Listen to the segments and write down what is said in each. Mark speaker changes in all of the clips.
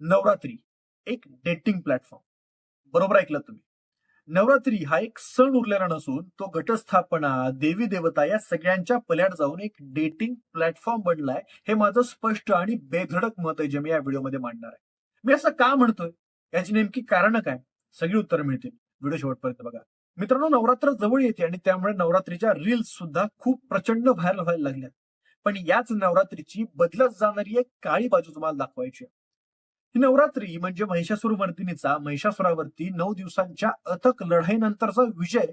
Speaker 1: नवरात्री एक dating platform बरोबर ऐकलं तुम्ही? नवरात्री हा एक सण उरलेला नसून तो घटस्थापना देवी देवता या सगळ्यांच्या पल्याट जाऊन एक डेटिंग प्लॅटफॉर्म बनलाय हे माझं स्पष्ट आणि बेधडक मत आहे जे मी या व्हिडिओमध्ये मांडणार आहे. मी असं का म्हणतोय? याची नेमकी कारण काय? सगळी उत्तरं मिळतील. व्हिडिओ शेवटपर्यंत बघा. मित्रांनो नवरात्र जवळ येते आणि त्यामुळे नवरात्रीच्या रील्स सुद्धा खूप प्रचंड व्हायरल व्हायला लागल्यात. पण याच नवरात्रीची बदलत जाणारी एक काळी बाजू तुम्हाला दाखवायची आहे. ही नवरात्री म्हणजे महिषासुर मर्दिनीचा महिषासुरावरती नऊ दिवसांच्या अथक लढाईनंतरचा विजय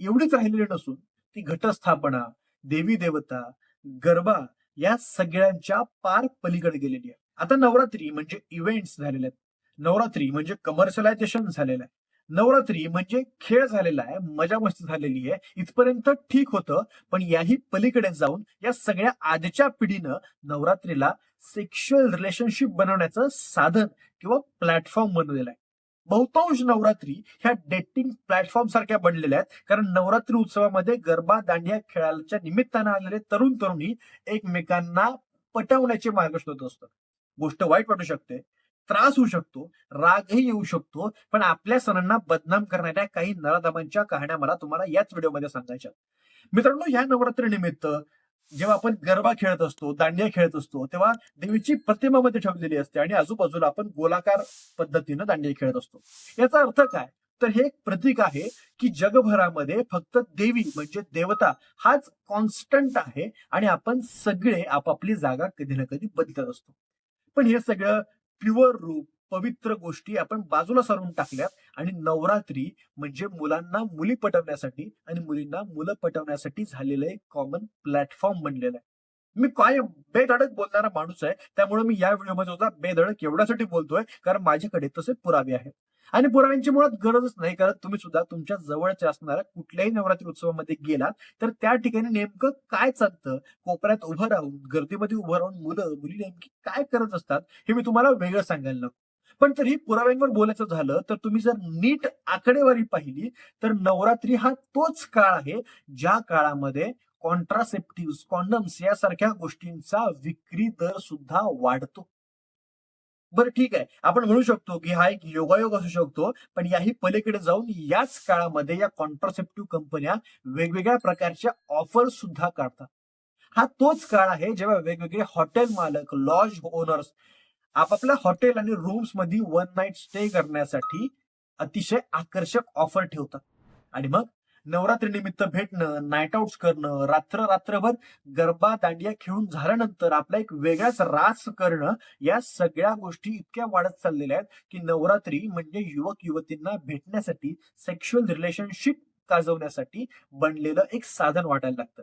Speaker 1: एवढीच राहिलेली नसून ती घटस्थापना देवी देवता गरबा या सगळ्यांच्या पार पलीकडे गेलेली आहे. आता नवरात्री म्हणजे इव्हेंट्स झालेले आहेत. नवरात्री म्हणजे कमर्शियलायझेशन झालेलं आहे. नवरात्री म्हणजे खेळ झालेला आहे मजा मस्ती झालेली आहे इथपर्यंत ठीक होतं. पण याही पलीकडे जाऊन या सगळ्या आजच्या पिढीनं नवरात्रीला सेक्शुअल रिलेशनशिप बनवण्याचं साधन किंवा प्लॅटफॉर्म बनवलेलं आहे. बहुतांश नवरात्री ह्या डेटिंग प्लॅटफॉर्म सारख्या बनलेल्या आहेत. कारण नवरात्री उत्सवामध्ये गरबा दांडिया खेळाच्या निमित्तानं आलेले तरुण तरुणी एकमेकांना पटवण्याचे मार्ग शोधत असतात. गोष्ट वाईट वाटू शकते त्रास होऊ शकतो रागही येऊ शकतो पण आपल्या सणांना बदनाम करणाऱ्या काही नराधमांच्या कहाण्या मला तुम्हाला याच व्हिडिओमध्ये सांगायच्या मित्रांनो या नवरात्री निमित्त जेव्हा आपण गरबा खेळत असतो दांडिया खेळत असतो तेव्हा देवीची प्रतिमा मध्ये ठेवलेली असते आणि आजूबाजूला आपण गोलाकार पद्धतीनं दांडिया खेळत असतो. याचा अर्थ काय? तर हे एक प्रतीक आहे की जगभरामध्ये फक्त देवी म्हणजे देवता हाच कॉन्स्टंट आहे आणि आपण सगळे आपापली जागा कधी ना कधी बदलत असतो. पण हे सगळं प्युअर रूप पवित्र गोष्टी आपण बाजूला सारून टाकल्यात आणि नवरात्री म्हणजे मुलांना मुली पटवण्यासाठी आणि मुलींना मुलं पटवण्यासाठी झालेलं एक कॉमन प्लॅटफॉर्म बनलेलं आहे. मी काय बेधडक बोलणारा माणूस आहे त्यामुळे मी या व्हिडिओमध्ये सुद्धा बेधडक एवढ्यासाठी बोलतोय कारण माझ्याकडे तसे पुरावे आहेत. आणि पुराव्यांची मुळात गरजच नाही कारण तुम्ही सुद्धा तुमच्या जवळच्या असणाऱ्या कुठल्याही नवरात्री उत्सवामध्ये गेलात तर त्या ठिकाणी नेमकं काय चालतं? कोपऱ्यात उभं राहून गर्दीमध्ये उभं राहून मुलं मुली नेमकी काय करत असतात हे मी तुम्हाला वेगळं सांगायला नको. पण तरी पुराव्यांवर बोलायचं झालं तर तुम्ही जर नीट आकडेवारी पाहिली तर नवरात्री हा तोच काळ आहे ज्या काळामध्ये कॉन्ट्रासेप्टिव्ह कॉन्डम्स यासारख्या गोष्टींचा विक्री दर सुद्धा वाढतो. बरं ठीक आहे. आपण म्हणू शकतो की हा एक योगायोग असू शकतो पण याही पलीकडे जाऊन याच काळामध्ये या कॉन्ट्रासेप्टिव्ह कंपन्या वेगवेगळ्या प्रकारच्या ऑफर सुद्धा काढतात. हा तोच काळ आहे जेव्हा वेगवेगळे हॉटेल मालक लॉज ओनर्स आपापल्या हॉटेल आणि रूम्समध्ये वन नाईट स्टे करण्यासाठी अतिशय आकर्षक ऑफर ठेवतात. आणि मग नवरात्री निमित्त भेटणं नाईट आउट्स करणं रात्र रात्रभर गरबा दांडिया खेळून झाल्यानंतर आपला एक वेगळाच रास करणं या सगळ्या गोष्टी इतक्या वाढत चाललेल्या आहेत की नवरात्री म्हणजे युवक युवतींना भेटण्यासाठी सेक्शुअल रिलेशनशिप गाजवण्यासाठी बनलेलं एक साधन वाटायला लागतं.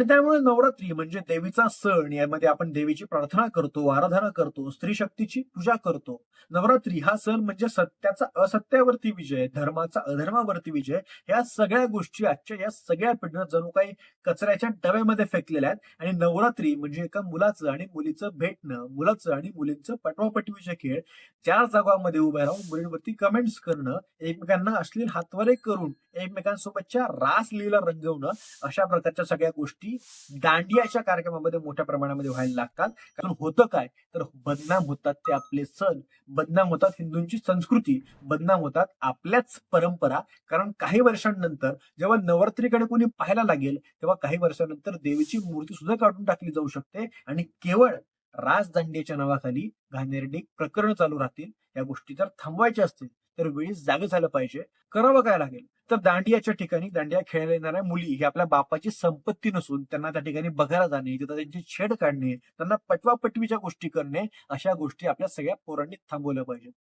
Speaker 1: आणि त्यामुळे नवरात्री म्हणजे देवीचा सण यामध्ये आपण देवीची प्रार्थना करतो आराधना करतो स्त्री शक्तीची पूजा करतो. नवरात्री हा सण म्हणजे सत्याचा असत्यावरती विजय धर्माचा अधर्मावरती विजय या सगळ्या गोष्टी आजच्या या सगळ्या पिढीनं जणू काही कचऱ्याच्या डब्यामध्ये फेकलेल्या आहेत. आणि नवरात्री म्हणजे एका मुलाचं आणि मुलीचं भेटणं मुलाचं आणि मुलींचं पटवापटवीचे खेळ चार जगामध्ये उभे राहून मुलींवरती कमेंट्स करणं एकमेकांना अश्लील हातवारे करून एकमेकांसोबतच्या रास लीला रंगवणं अशा प्रकारच्या सगळ्या गोष्टी दांडियाच्या कार्यक्रमामध्ये मोठ्या प्रमाणामध्ये व्हायला लागतात. कारण होतं काय? तर बदनाम होतात ते आपले सण. बदनाम होतात हिंदूंची संस्कृती. बदनाम होतात आपल्याच परंपरा. कारण काही वर्षांनंतर जेव्हा नवरात्रीकडे कोणी पाहायला लागेल तेव्हा काही वर्षानंतर देवीची मूर्ती सुद्धा काढून टाकली जाऊ शकते. आणि केवळ राजदांडियाच्या नावाखाली घाणेरडी प्रकरण चालू राहतील. या गोष्टी जर थांबवायच्या असतील. तर वेळीच जाग झालं पाहिजे. करावं काय लागेल? तर दांडियाच्या ठिकाणी दांडिया खेळायला येणाऱ्या मुली ही आपल्या बापाची संपत्ती नसून त्यांना त्या ठिकाणी बघायला जाणे तिथं त्यांची छेड काढणे त्यांना पटवापटवीच्या गोष्टी करणे अशा गोष्टी आपल्या सगळ्या पोरांनी थांबवल्या पाहिजेत.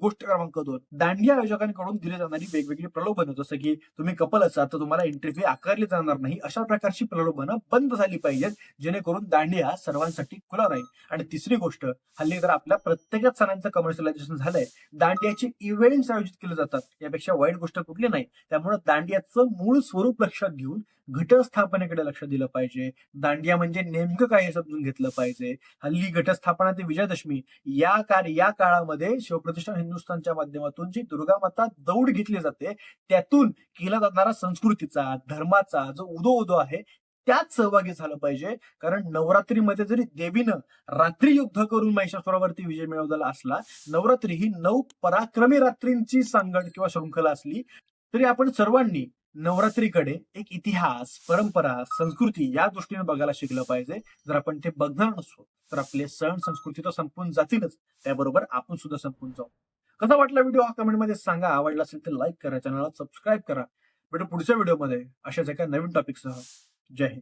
Speaker 1: गोष्ट क्रमांक दोन. दांडिया आयोजकांकडून दिली जाणारी वेगवेगळी प्रलोभनं जसं की तुम्ही कपल असाल तर तुम्हाला एंट्री फी आकारली जाणार नाही अशा प्रकारची प्रलोभनं बंद झाली पाहिजेत जेणेकरून दांडिया सर्वांसाठी खुला राहील. आणि तिसरी गोष्ट हल्ली तर आपल्या प्रत्येकच सणांचं कमर्शियलायझेशन झालंय. दांडियाचे इव्हेंट्स आयोजित केले जातात. यापेक्षा वाईट गोष्ट कुठली नाही. त्यामुळे दांडियाचं मूळ स्वरूप लक्षात घेऊन घटस्थापनेकडे लक्ष दिलं पाहिजे. दांडिया म्हणजे नेमकं काय हे समजून घेतलं पाहिजे. हल्ली घटस्थापना ते विजयादशमी या कार या काळामध्ये शिवप्रतिष्ठान हिंदुस्थानच्या माध्यमातून जी दुर्गा माता दौड घेतली जाते त्यातून केला जाणारा संस्कृतीचा धर्माचा जो उदो उदो आहे त्यात सहभागी झालं पाहिजे. कारण नवरात्रीमध्ये जरी देवीनं रात्री युद्ध करून महिषासुरावरती विजय मिळवलेला असला नवरात्री ही नऊ पराक्रमी रात्रींची सांगड किंवा शृंखला असली तरी आपण सर्वांनी नवरात्रीकडे एक इतिहास परंपरा संस्कृती या दृष्टीने बघायला शिकलं पाहिजे. जर आपण ते बघणार नसू तर आपले सण संस्कृती तर संपून जातीलच. त्याबरोबर आपण सुद्धा संपून जाऊ. कसा वाटला व्हिडिओ? हा कमेंटमध्ये सांगा. आवडला असेल तर लाईक करा चॅनलला सबस्क्राईब करा. भेटू पुढच्या व्हिडिओमध्ये. अशाच एका नवीन टॉपिकसह जय हिंद.